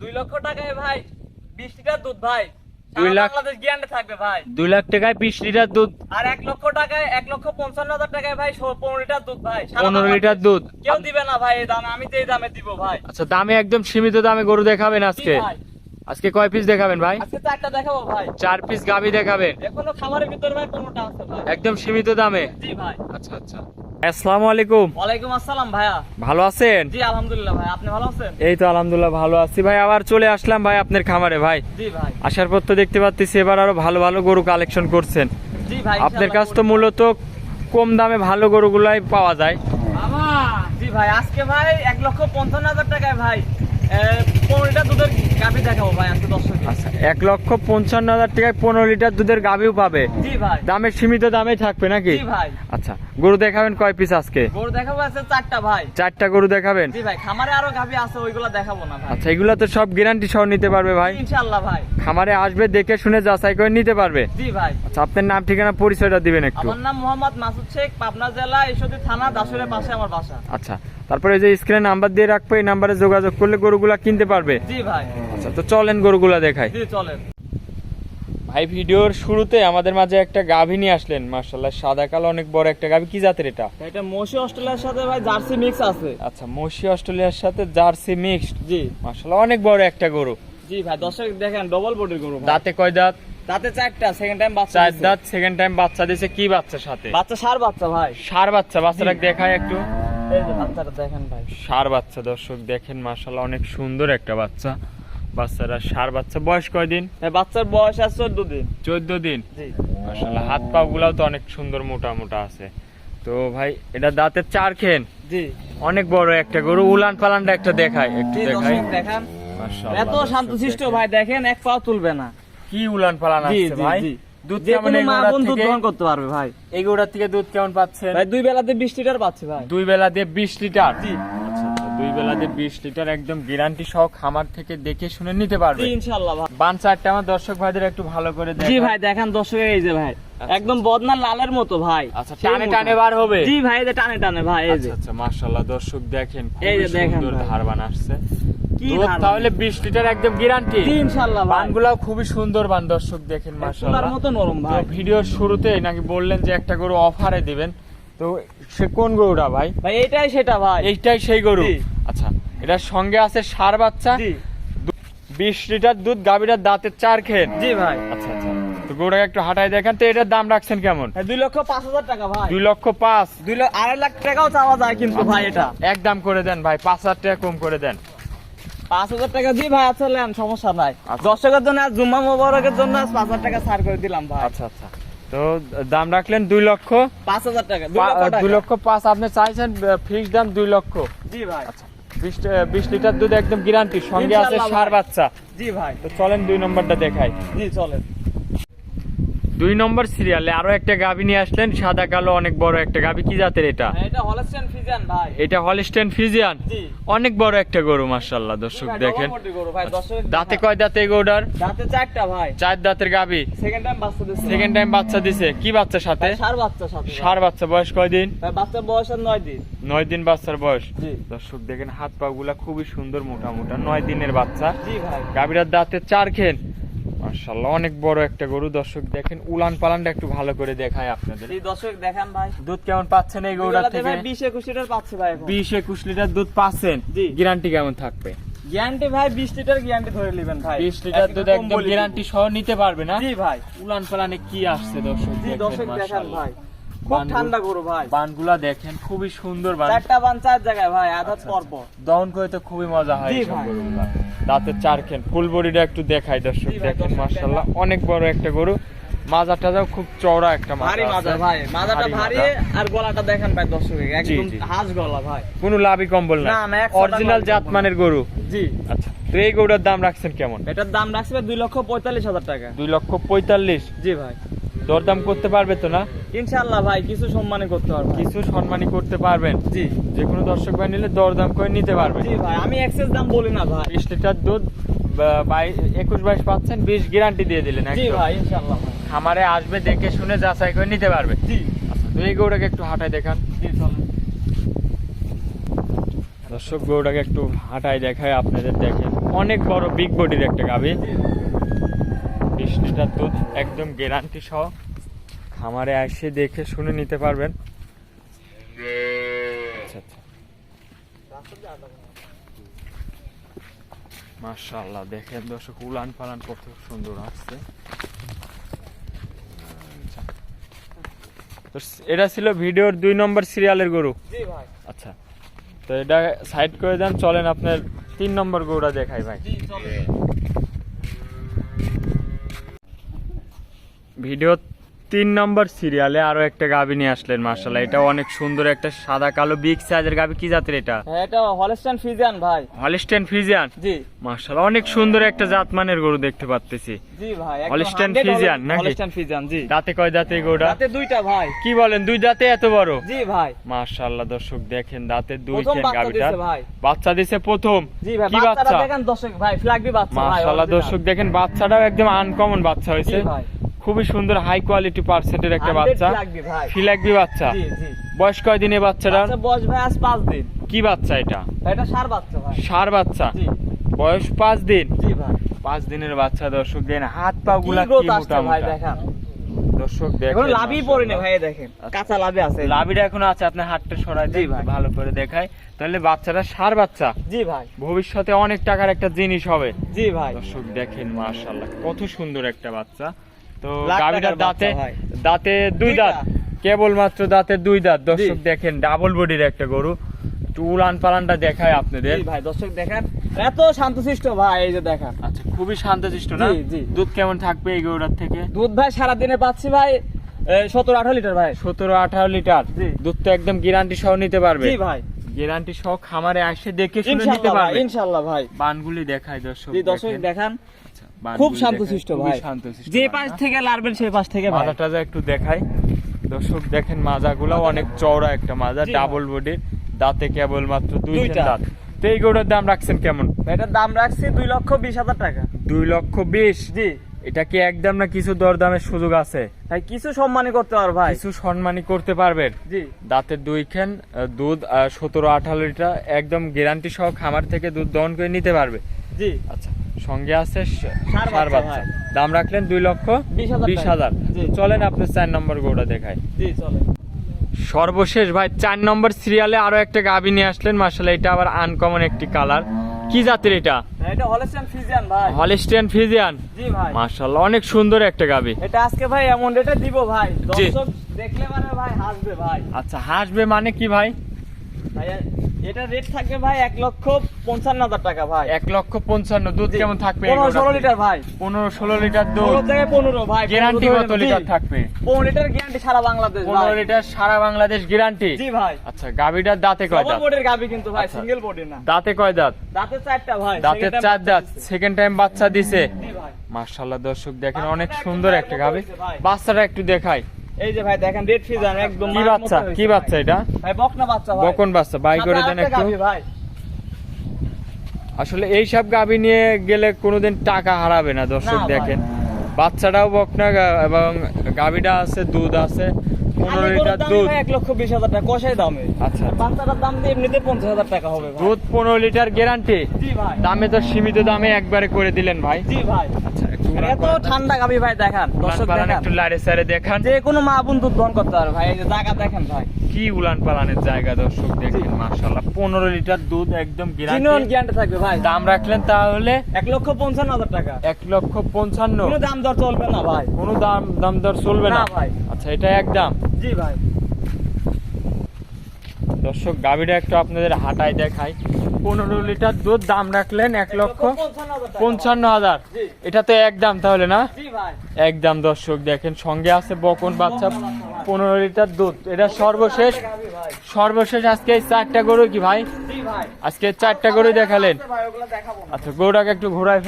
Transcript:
দুই লক্ষ টাকায় ভাই বিশ লিটার দুধ ভাই। দুই লাখ- বাংলাদেশ গ্যারান্টি থাকবে ভাই। দুই লাখ টাকায় বিশ লিটার দুধ। আর এক লক্ষ টাকায় এক লক্ষ পঞ্চান্ন হাজার টাকায় ভাই পনেরো লিটার দুধ ভাই। পনেরো লিটার দুধ। কেউ দিবে না ভাই এই দামে আমি তো এই দামে দিব ভাই। আচ্ছা দামে একদম সীমিত দামে গরু দেখাবেন আজকে। আজকে কয় পিস দেখাবেন ভাই? আজকে চারটা দেখাবো ভাই। চার পিস গাভি দেখাবেন। এখনও খামারের ভিতরে ভাই কোনোটা আছে ভাই? একদম সীমিত দামে? জি ভাই। আচ্ছা আচ্ছা। আসসালামু আলাইকুম। ওয়ালাইকুম আসসালাম ভাইয়া। ভালো আছেন? জি আলহামদুলিল্লাহ ভাই আপনি ভালো আছেন? এই তো আলহামদুলিল্লাহ ভালো আছি। ভাই আবার চলে আসলাম ভাই আপনার খামারে ভাই। জি ভাই। আসার পর তো দেখতে পাচ্ছি এবার আরও ভালো ভালো গরু কালেকশন করছেন। জি ভাই আপনার কাছে তো মূলত কম দামে ভালো গরুগুলাই পাওয়া যায়। জি ভাই আজকে ভাই এক লক্ষ পঞ্চান্ন হাজার টাকায় ভাই। আচ্ছা এক লক্ষ পঞ্চান্ন হাজার টাকায় পনেরো লিটার দুধের গাভিও পাবে। দামের সীমিত দামে থাকবে নাকি? আচ্ছা গরু দেখাবেন কয় পিস আজকে? গরু দেখাবো আছে চারটা ভাই। চারটা গরু দেখাবেন? জি ভাই খামারে আরও গাভি আছে ওইগুলো দেখাবো না ভাই। আচ্ছা এগুলো তো সব গ্যারান্টি সহ নিতে পারবে ভাই। ইনশাআল্লাহ ভাই। খামারে আসবে দেখে শুনে যাচাই করে নিতে পারবে। জি ভাই। আচ্ছা আপনার নাম ঠিকানা পরিচয়টা দিবেন একটু। আমার নাম মোহাম্মদ মাসুদ শেখ পাবনা জেলা ঈশ্বরদী থানা দাসুরের পাশে আমার বাসা। আচ্ছা তারপরে যে স্ক্রিনে নাম্বার দিয়ে রাখব এই নাম্বারে যোগাযোগ করলে গরুগুলা কিনতে পারবে। জি ভাই। আচ্ছা তো চলেন গরুগুলা দেখাই। জি চলেন। ভাই ভিডিওর শুরুতে আমাদের মাঝে একটা গাভী নিয়ে আসলেন মার্শাল্লাহ সাদা কালো অনেক বড় একটা গাভী। কি জাতের এটা? এটা মসি অস্ট্রেলিয়ার সাথে ভাই জার্সি মিক্স আছে। আচ্ছা মসি অস্ট্রেলিয়ার সাথে জার্সি মিক্সড জি। মার্শাল্লাহ অনেক বড় একটা গরু। জি ভাই দর্শক দেখেন ডবল বডির গরু দাঁতে কয় দাঁত? দাঁতে চারটা সেকেন্ড টাইম বাচ্চা চার দাঁত সেকেন্ড টাইম বাচ্চা দিছে কি বাচ্চা সাথে? বাচ্চা সার বাচ্চা ভাই। সার বাচ্চা বাচ্চাটা দেখায় একটু। সার বাচ্চা দর্শক দেখেন মার্শাল্লাহ অনেক সুন্দর একটা বাচ্চা। বাচ্চারা সার বাচ্চা। বয়স কয়দিন বাচ্চার বয়স আছে চোদ্দ দিন। চোদ্দ দিন? জি। হাত পা গুলাও তো অনেক সুন্দর মোটা মোটা আছে। তো ভাই এটা দাঁতের চার খেন। জি। অনেক বড় একটা গরু উলান পালানটা একটা দেখায় একটু জি দেখাই। দেখান। এত শান্তশিষ্ট ভাই দেখেন এক পাও তুলবে না। কি উলান পালান জি ভাই। দুধ কেমন মা বোন দুধ গ্রহণ করতে পারবে ভাই। এই থেকে দুধ কেমন পাচ্ছেন? ভাই দুই বেলাতে বিশ লিটার পাচ্ছে ভাই। দুই বেলা দিয়ে বিশ লিটার? জি। আচ্ছা আচ্ছা দুই বেলা দিয়ে বিশ লিটার একদম গ্যারান্টি সহ খামার থেকে দেখে শুনে নিতে পারবে। ইনশাআল্লাহ ভাই। বান চারটা আমার দর্শক ভাইদের একটু ভালো করে জি ভাই দেখেন দর্শকের এই যে ভাই। একদম বদনা লালের মতো ভাই। আচ্ছা টানে টানে বার হবে? জি ভাই এই যে টানে টানে ভাই এই যে। আচ্ছা আচ্ছা মাশাআল্লাহ দর্শক দেখেন এই যে দেখেন সুন্দর। ধারবান আসছে দুধ ধারবান? তাহলে 20 লিটার একদম গ্যারান্টি ইনশাআল্লাহ ভাই। খুবই সুন্দর বান দর্শক দেখেন মাশাআল্লাহ। মতো নরম ভাই। ভিডিওর শুরুতে নাকি বললেন যে একটা গরু অফারে দিবেন। তো সে কোন গরুটা ভাই? ভাই এইটাই সেটা ভাই। এইটাই সেই গরু? আচ্ছা এটার সঙ্গে আছে সার বাচ্চা বিশ লিটার দুধ গাভীটার দাঁতের চার খেন জি ভাই। আচ্ছা আচ্ছা। তো গরুটাকে একটু হাঁটাই দেখেন। তো এটার দাম রাখছেন কেমন? দুই লক্ষ পাঁচ হাজার টাকা ভাই। দুই লক্ষ পাঁচ। দুই লক্ষ আড়াই লাখ টাকাও চাওয়া যায় কিন্তু ভাই এটা। এক দাম করে দেন ভাই পাঁচ হাজার টাকা কম করে দেন। পাঁচ হাজার টাকা জি ভাই নেন, সমস্যা নাই। আচ্ছা। দর্শকের জন্য আজ জুম্মা মোবারকের জন্য আজ পাঁচ হাজার টাকা ছাড় করে দিলাম ভাই। আচ্ছা আচ্ছা। তো দাম রাখলেন দুই লক্ষ? পাঁচ হাজার টাকা দুই লক্ষ পাঁচ আপনি চাইছেন ফিক্স দাম দুই লক্ষ। জি ভাই। আচ্ছা বিশ লিটার দুধ একদম গ্যারান্টি সঙ্গে আছে সার বাচ্চা। জি ভাই। তো চলেন দুই নম্বরটা দেখাই। জি চলেন। দুই নম্বর সিরিয়ালে আরও একটা গাভী নিয়ে আসলেন সাদা কালো অনেক বড় একটা গাভী কি জাতের এটা? ভাই, এটা হলস্টেন ফিজিয়ান অনেক বড় একটা গরু মাশাল্লাহ দর্শক দেখেন। দাঁতে কয় দাঁতে গরুটার? দাঁতে চারটা ভাই। চার দাঁতের গাভী সেকেন্ড টাইম বাচ্চা দিচ্ছে সেকেন্ড টাইম বাচ্চা দিছে। কি বাচ্চার সাথে? সার বাচ্চা সাথে। সার বাচ্চা বয়স কয়দিন বাচ্চার বয়স আর নয় দিন। নয় দিন বাচ্চার বয়স। জি। দর্শক দেখেন হাত পা গুলা খুবই সুন্দর মোটা মোটা নয় দিনের বাচ্চা। জি ভাই। গাভীরার দাঁতে চার খেন। মাশাল্লাহ অনেক বড় একটা গরু। দর্শক দেখেন উলান পালানটা একটু ভালো করে দেখায় আপনাদের। দর্শক দেখান ভাই। দুধ কেমন পাচ্ছেন এই গরুটা থেকে? ভাই বিশ একুশ লিটার পাচ্ছে ভাই এখন। বিশ একুশ লিটার দুধ পাচ্ছেন। গ্যারান্টি কেমন থাকবে? গ্যারান্টি ভাই বিশ লিটার গ্যারান্টি ধরে নেবেন ভাই। লিটার দুধ একদম গ্যারান্টি সহ নিতে পারবে না? জি ভাই। উলান পালানে কি আসছে দর্শক জি দর্শক দেখান ভাই। খুব ঠান্ডা গরু ভাই। বানগুলা দেখেন খুবই সুন্দর বান। চারটা বান চার জায়গায় ভাই আধাত পর পর দহন করে তো খুবই মজা হয় জি এইসব ভাই। গরুগুলা। দাঁতের চার ফুল বডিটা একটু দেখাই দর্শক। দেখেন মাশাআল্লাহ অনেক বড় একটা গরু। মাজা টাজাও খুব চওড়া একটা মাজা ভারী মাজা ভাই মাজাটা ভারী আর গলাটা দেখেন ভাই দর্শক একদম হাঁস গলা ভাই। কোনো লাভই কম্বল না না, অরিজিনাল কম্বল জাত মানের গরু। জি। আচ্ছা তো এই গরুটার দাম রাখছেন কেমন? এটার দাম রাখছে দুই লক্ষ পঁয়তাল্লিশ হাজার টাকা। দুই লক্ষ পঁয়তাল্লিশ। জি ভাই। দরদাম করতে পারবে তো না? ইনশাল্লাহ ভাই কিছু সম্মানে করতে পারব কিছু সম্মানী করতে পারবেন। জি। যে কোনো দর্শক ভাই নিলে দরদাম করে নিতে পারবে। জি ভাই আমি এক্সেস দাম বলি না ভাই। বিশ লিটার দুধ একুশ বাইশ পাচ্ছেন বিশ গ্যারান্টি দিয়ে দিলেন জি। ভাই ইনশাল্লাহ খামারে আসবে দেখে শুনে যাচাই করে নিতে পারবে। জি। আচ্ছা এই গরুটাকে একটু হাঁটাই দেখান। জি চলেন। দর্শক গরুটাকে একটু হাঁটাই দেখায় আপনাদের দেখেন। অনেক বড় বিগ বডির একটা গাভি। লিটার দুধ একদম গ্যারান্টি সহ খামারে এসে দেখে শুনে নিতে পারবেন। আচ্ছা আচ্ছা। মাশাআল্লাহ দেখেন দর্শক উলান পালান কত সুন্দর আসছে। আচ্ছা। তো এটা ছিল ভিডিওর দুই নম্বর সিরিয়ালের গরু? আচ্ছা। তো এটা সাইড করে দেন চলেন আপনার তিন নম্বর গরুটা দেখাই ভাই। ভিডিও তিন নম্বর সিরিয়ালে আরও একটা গাবি নিয়ে আসলেন মার্শাল্লাহ এটা অনেক সুন্দর একটা সাদা কালো বিগ সাইজের গাবি। কি জাতের এটা? হ্যাঁ এটা ফিজিয়ান ভাই। হলিস্টেন ফিজিয়ান জি। মার্শাল্লাহ অনেক সুন্দর একটা জাতমানের গরু দেখতে পাচ্তেছি জি ভাই Holstein Friesian নাকি? হলস্টাইন ফিজিয়ান জি। দাঁতে কয় দাঁতে গরুটা? রাতে দুইটা ভাই। কি বলেন দুই দাঁতে এত বড়? জি ভাই। মার্শাল্লাহ দর্শক দেখেন দাঁতে দুই চেন বাচ্চা দিছে প্রথম। জি ভাই কি বাচ্চা? দেখেন দর্শক ভাই ফ্ল্যাগবি বাচ্চা ভাই মাশাআল্লাহ দর্শক দেখেন বাচ্চাটাও একদম আনকমন বাচ্চা হয়েছে। ভাই। খুবই সুন্দর হাই কোয়ালিটি পার্সেন্টের একটা বাচ্চা। ফিলাকবি বাচ্চা? বয়স কয় দিনে বাচ্চাটা বয়স ভাই আজ পাঁচ দিন। কি বাচ্চা এটা? এটা সার বাচ্চা ভাই। সার বাচ্চা? জি। বয়স পাঁচ দিন? জি ভাই। পাঁচ দিনের বাচ্চা দর্শক দেন হাত পা গুলা কি মোটা ভাই দেখেন। দর্শক দেখেন লাভই মাশাআল্লাহ। পড়েনি ভাই দেখেন কাঁচা লাভে আছে। লাভিটা এখন আছে আপনার হাতটা সরাই দিই ভাই। ভালো করে দেখায় তাহলে বাচ্চাটা সার বাচ্চা? জি ভাই। ভবিষ্যতে অনেক টাকার একটা জিনিস হবে। জি ভাই। দর্শক দেখেন মাশাআল্লাহ কত সুন্দর একটা বাচ্চা। তো টাকার দাঁতে দাঁতে দুই দাঁত। কেবল মাত্র দাঁতে দুই দাঁত। দর্শক দেখেন ডাবল বডির একটা গরু। উলান পালানটা দেখায় আপনাদের। ভাই দর্শক দেখেন। এত শান্তশিষ্ট ভাই এই যে দেখেন। আচ্ছা খুবই শান্তশিষ্ট না। দুধ কেমন থাকবে এই গরুটার থেকে? দুধ ভাই সারাদিনে পাচ্ছি ভাই সতেরো আঠারো লিটার ভাই। সতেরো আঠারো লিটার। দুধ তো একদম গ্যারান্টি সহ নিতে পারবে। ভাই। গ্যারান্টি সহ খামারে আসে দেখে শুনে নিতে পারবে। ইনশাল্লাহ ভাই। বানগুলি দেখায় দর্শক দর্শক দেখেন। খুব বানগুলি শান্তশিষ্ট দেখায়, খুবই ভাই। যে পাশ থেকে লাড়বেন সেই পাশ থেকে ভাই। মাজা টাজা একটু দেখাই। দর্শক দেখেন মাজাগুলো অনেক চওড়া একটা মাজা ডাবল বডির দাঁতে কেবল মাত্র দুই দুইটা। দাঁত। তো এই গরুটার দাম রাখছেন কেমন? এটার দাম রাখছি দুই লক্ষ বিশ হাজার টাকা। দুই লক্ষ বিশ? জি। এটা কি একদম না কিছু দরদামের সুযোগ আছে? ভাই কিছু সম্মানই করতে পারো ভাই। কিছু সম্মানই করতে পারবেন। জি। দাঁতের দুই খান দুধ সতেরো আঠারো লিটার একদম গ্যারান্টি সহ খামার থেকে দুধ দহন করে নিতে পারবে। জি। আচ্ছা। সঙ্গে আছে স- ষাঁড় ষাঁড় বাচ্চা। দাম রাখলেন দুই লক্ষ বিশ হাজার। চলেন আপনি চার নম্বর গরুটা দেখায় সর্বশেষ ভাই চার নম্বর সিরিয়ালে আরও একটা গাবি নিয়ে আসলেন। মার্শাল এটা আবার আনকমন একটি কালার কি জাতের এটা? ফিজিয়ান ভাই। হলিস্টিয়ান ফিজিয়ান জি ভাই। মার্শাল্লাহ অনেক সুন্দর একটা গাবি এটা আজকে ভাই এমন রেটে দিব ভাই। দর্শক দেখলে মানে ভাই হাসবে ভাই। আচ্ছা হাসবে মানে কি ভাই? ভাই এটা রেট থাকবে ভাই এক লক্ষ পঞ্চান্ন হাজার টাকা ভাই। এক লক্ষ পঞ্চান্ন দুধ। কেমন থাকবে পনেরো ষোলো লিটার ভাই। পনেরো ষোলো লিটার দুধ। থেকে পনেরো ভাই গ্যারান্টি কত লিটার। থাকবে? পনেরো লিটার গ্যারান্টি সারা বাংলাদেশ পনেরো লিটার সারা বাংলাদেশ গ্যারান্টি জি ভাই। আচ্ছা গাবিটার দাঁতে কয় দাঁত? বোর্ডের কিন্তু ভাই আচ্ছা। সিঙ্গেল বোর্ডের না। দাঁতে কয় দাঁত? দাঁতের চারটা ভাই দাঁতের চার দাঁত সেকেন্ড টাইম বাচ্চা দিছে। মার্শাল্লাহ দর্শক দেখেন অনেক সুন্দর একটা গাবি বাচ্চাটা একটু দেখাই। এই যে ভাই দেখেন রেড ফিজান একদম কি বাচ্চা? কি। বাচ্চা এটা? ভাই বকনা বাচ্চা ভাই। বকন বাচ্চা বাই করে দেন একটু। গাভী ভাই। আসলে এই সব গাবি নিয়ে গেলে কোনোদিন টাকা হারাবে না দর্শক দেখেন। বাচ্চাটাও বকনা এবং গাবিটা আছে দুধ আছে। পনেরো লিটার দুধ। এক লক্ষ বিশ হাজার টাকা। কষাই দামে। আচ্ছা। বাচ্চাটার দাম দিয়ে এমনিতে পঞ্চাশ হাজার টাকা হবে দুধ পনেরো লিটার গ্যারান্টি দামে তো সীমিত দামে একবারে করে দিলেন ভাই। জি ভাই। আচ্ছা এত ঠান্ডা গাবি ভাই দেখান দর্শক দেখান। একটু লারে সারে দেখান। যে কোনো মা বোন দুধ দহন করতে পারে ভাই এই যে জায়গা দেখেন ভাই। কি উলান পালানের জায়গা দর্শক দেখেন মাশাল্লাহ পনেরো লিটার দুধ একদম গ্যারান্টি থাকবে ভাই। দাম রাখলেন তাহলে এক লক্ষ পঞ্চান্ন হাজার টাকা। এক লক্ষ পঞ্চান্ন। কোনো দাম দর চলবে না ভাই। কোনো দাম দাম দর চলবে না ভাই। আচ্ছা এটা একদম জি ভাই। দর্শক গাভীটা একটু আপনাদের হাটায় দেখাই। পনেরো লিটার দুধ দাম রাখলেন এক লক্ষ পঞ্চান্ন হাজার। এটা তো একদম তাহলে না? জি ভাই। একদম দর্শক দেখেন সঙ্গে আছে বকন বাচ্চা পনেরো লিটার দুধ। এটা সর্বশেষ সর্বশেষ আজকে এই চারটা গরু কি ভাই? আজকে চারটা গরু দেখালেন। আচ্ছা গরুটাকে একটু ঘোরায়